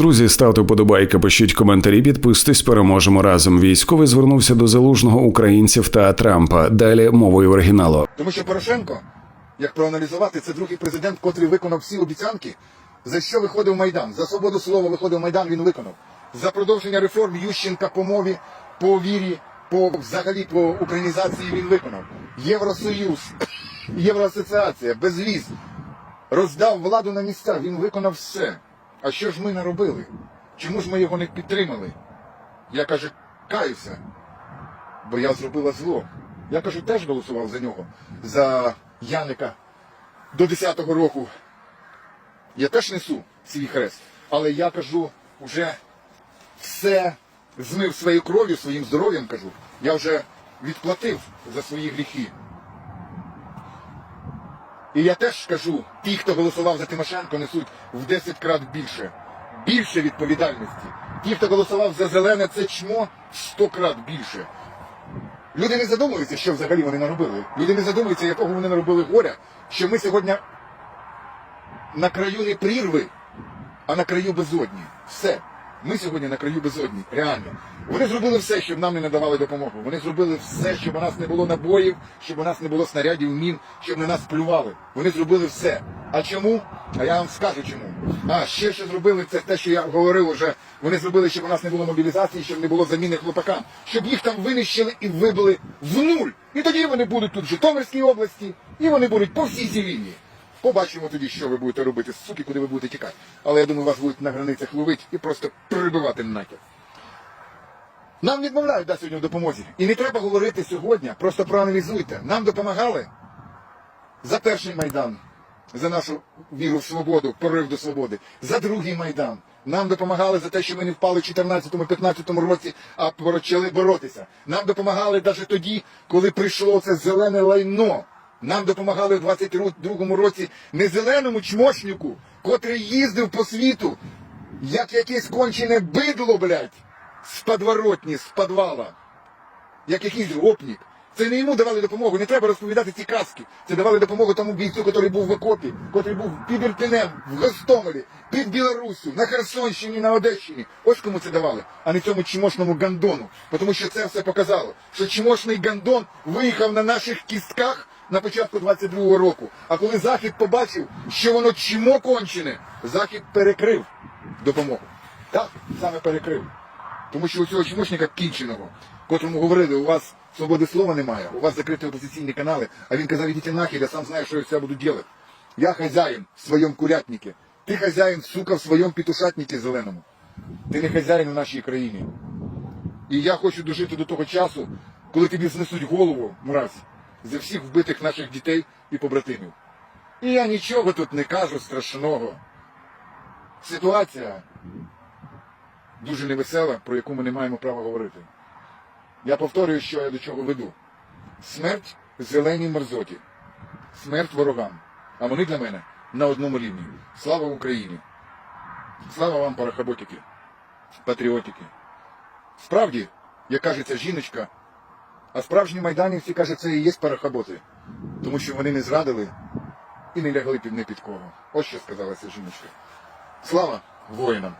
Друзі, ставте подобайки, пишіть коментарі, підписуйтесь, переможемо разом. Військовий звернувся до залужного українців та Трампа. Далі мовою оригіналу. Тому що Порошенко, як проаналізувати, це другий президент, котрий виконав всі обіцянки, за що виходив Майдан. За свободу слова виходив Майдан, він виконав. За продовження реформ Ющенка по мові, по вірі, по взагалі по українізації він виконав. Євросоюз, Євроасоціація, безвіз, роздав владу на місця, він виконав все. А що ж ми наробили? Чому ж ми його не підтримали? Я каже, каюся бо я зробила зло. Я кажу, теж голосував за нього, за Яника до 10-го року. Я теж несу свій хрест, але я кажу, вже все змив своєю кров'ю, своїм здоров'ям кажу. Я вже відплатив за свої гріхи. І я теж кажу, ті, хто голосував за Тимошенко, несуть в 10 крат більше. Більше відповідальності. Ті, хто голосував за зелене, це чмо в 100 крат більше. Люди не задумуються, що взагалі вони наробили. Люди не задумуються, якого вони наробили горя, що ми сьогодні на краю не прірви, а на краю безодні. Все. Ми сьогодні на краю безодні, реально. Вони зробили все, щоб нам не надавали допомогу. Вони зробили все, щоб у нас не було набоїв, щоб у нас не було снарядів, мін, щоб на нас плювали. Вони зробили все. А чому? А я вам скажу чому. А ще що зробили, це те, що я говорив уже. Вони зробили, щоб у нас не було мобілізації, щоб не було заміни хлопакам, щоб їх там винищили і вибили в нуль. І тоді вони будуть тут в Житомирській області, і вони будуть по всій цій лінії. Побачимо тоді, що ви будете робити, суки, куди ви будете тікати. Але я думаю, вас будуть на границях ловити і просто прибивати нахер. Нам відмовляють да, сьогодні в допомозі. І не треба говорити сьогодні, просто проаналізуйте. Нам допомагали за перший майдан, за нашу віру в свободу, порив до свободи, за другий майдан. Нам допомагали за те, що ми не впали в 14-15 році, а почали боротися. Нам допомагали навіть тоді, коли прийшло це зелене лайно. Нам допомагали в 22-му році не зеленому чмошнику, котрий їздив по світу, як якесь кончене бидло, блядь, з подворотні, з підвала як якийсь гопнік. Це не йому давали допомогу, не треба розповідати ці казки. Це давали допомогу тому бійцю, який був в окопі, який був під Ірпінем, в Гостомелі, під Білоруссю, на Херсонщині, на Одещині. Ось кому це давали, а не цьому чмошному гандону. Тому що це все показало, що чмошний гандон виїхав на наших кістках на початку 22-го року. А коли Захід побачив, що воно чмо кончене, Захід перекрив допомогу. Так, саме перекрив. Тому що у цього чмошника кінченого, котрому говорили, у вас свободи слова немає, у вас закриті опозиційні канали, а він казав, ідіть нахер, я сам знаю, що я все буду робити. Я хазяїн в своєму курятнике. Ти хазяїн, сука, в своєму петушатнике зеленому. Ти не хазяїн в нашій країні. І я хочу дожити до того часу, коли тобі знесуть голову, мразь, за всіх вбитих наших дітей і побратимів. І я нічого тут не кажу страшного. Ситуація дуже невесела, про яку ми не маємо права говорити. Я повторюю, що я до чого веду. Смерть зеленій мерзоті, смерть ворогам. А вони для мене на одному рівні. Слава Україні! Слава вам, парахаботики, патріотики. Справді, як каже ця жіночка, а справжні майданівці, каже, це і є парохоботи, тому що вони не зрадили і не лягли під не кого. Ось що сказала ця жіночка. Слава воїнам!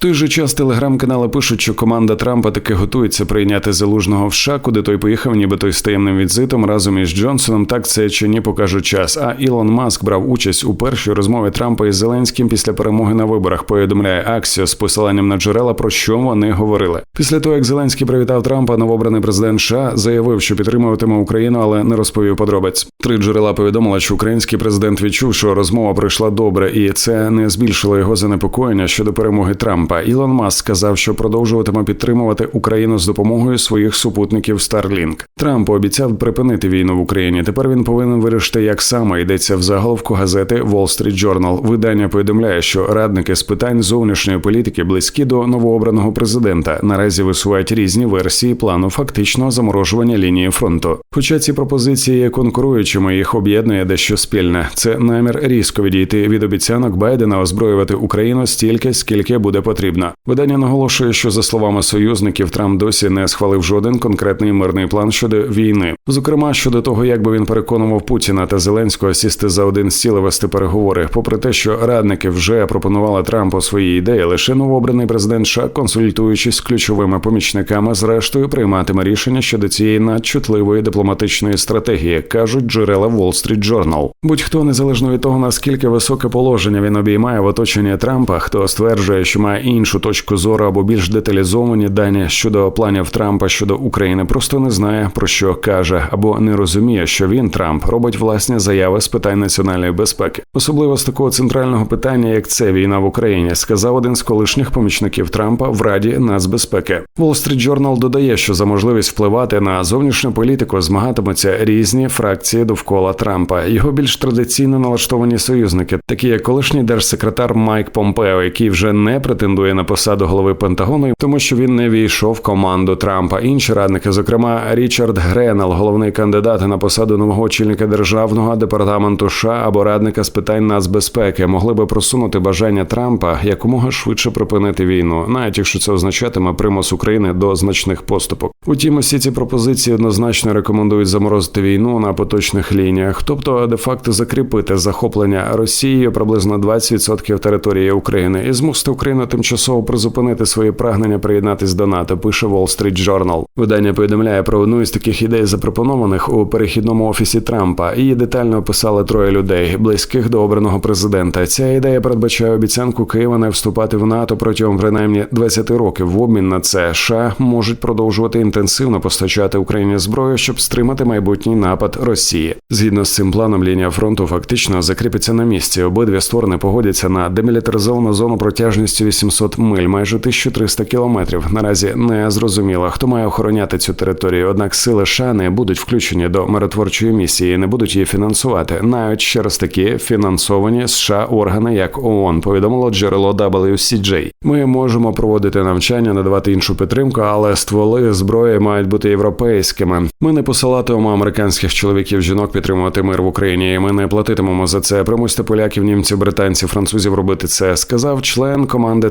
Той же час телеграм-канали пишуть, що команда Трампа таки готується прийняти залужного в США, куди той поїхав, нібито з таємним візитом разом із Джонсоном. Так це чи ні покаже час. А Ілон Маск брав участь у першій розмові Трампа із Зеленським після перемоги на виборах. Повідомляє Аксіо з посиланням на джерела, про що вони говорили. Після того, як Зеленський привітав Трампа, новообраний президент США заявив, що підтримуватиме Україну, але не розповів подробиць. Три джерела повідомили, що український президент відчув, що розмова пройшла добре, і це не збільшило його занепокоєння щодо перемоги Трампа. Ілон Маск сказав, що продовжуватиме підтримувати Україну з допомогою своїх супутників Starlink. Трамп обіцяв припинити війну в Україні. Тепер він повинен вирішити, як саме йдеться в заголовку газети Wall Street Journal. Видання повідомляє, що радники з питань зовнішньої політики близькі до новообраного президента наразі висувають різні версії плану фактичного заморожування лінії фронту. Хоча ці пропозиції є конкуруючими, їх об'єднує дещо спільне. Це намір різко відійти від обіцянок Байдена озброювати Україну стільки, скільки буде потрібно потрібно. Видання наголошує, що за словами союзників, Трамп досі не схвалив жоден конкретний мирний план щодо війни. Зокрема, щодо того, як би він переконував Путіна та Зеленського сісти за один стіл і вести переговори. Попри те, що радники вже пропонували Трампу свої ідеї, лише новообраний президент США, консультуючись з ключовими помічниками, зрештою прийматиме рішення щодо цієї надчутливої дипломатичної стратегії, кажуть джерела Wall Street Journal. Будь-хто незалежно від того, наскільки високе положення він обіймає в оточенні Трампа, хто стверджує, що має іншу точку зору або більш деталізовані дані щодо планів Трампа щодо України, просто не знає про що каже або не розуміє, що він Трамп робить власні заяви з питань національної безпеки, особливо з такого центрального питання, як це війна в Україні, сказав один з колишніх помічників Трампа в Раді нацбезпеки. Wall Street Journal додає, що за можливість впливати на зовнішню політику змагатимуться різні фракції довкола Трампа. Його більш традиційно налаштовані союзники, такі як колишній держсекретар Майк Помпео, який вже не претендує на посаду голови Пентагону, тому що він не війшов в команду Трампа. Інші радники, зокрема Річард Гренел, головний кандидат на посаду нового очільника державного департаменту США або радника з питань нацбезпеки, могли би просунути бажання Трампа якомога швидше припинити війну, навіть якщо це означатиме примус України до значних поступок. Утім, усі ці пропозиції однозначно рекомендують заморозити війну на поточних лініях, тобто де-факто закріпити захоплення Росією приблизно 20% території України і змусити Україну тимчасово призупинити свої прагнення приєднатись до НАТО. Пише Wall Street Journal. Видання повідомляє про одну із таких ідей, запропонованих у перехідному офісі Трампа. Її детально описали троє людей, близьких до обраного президента. Ця ідея передбачає обіцянку Києва не вступати в НАТО протягом принаймні 20 років. В обмін на це США можуть продовжувати інтенсивно постачати Україні зброю, щоб стримати майбутній напад Росії. Згідно з цим планом, лінія фронту фактично закріпиться на місці. Обидві сторони погодяться на демілітаризовану зону протяжністю 800 миль, майже 1300 кілометрів. Наразі не зрозуміло, хто має охороняти цю територію. Однак сили США не будуть включені до миротворчої місії, не будуть її фінансувати, навіть через такі фінансовані США органи, як ООН, повідомило джерело WCJ. Ми можемо проводити навчання, надавати іншу підтримку, але стволи зброї мають бути європейськими. Ми не посилатимемо американських чоловіків жінок підтримувати мир в Україні. і Ми не платитимемо за це. Примусьте поляків, німців, британців, французів робити це. Сказав член команди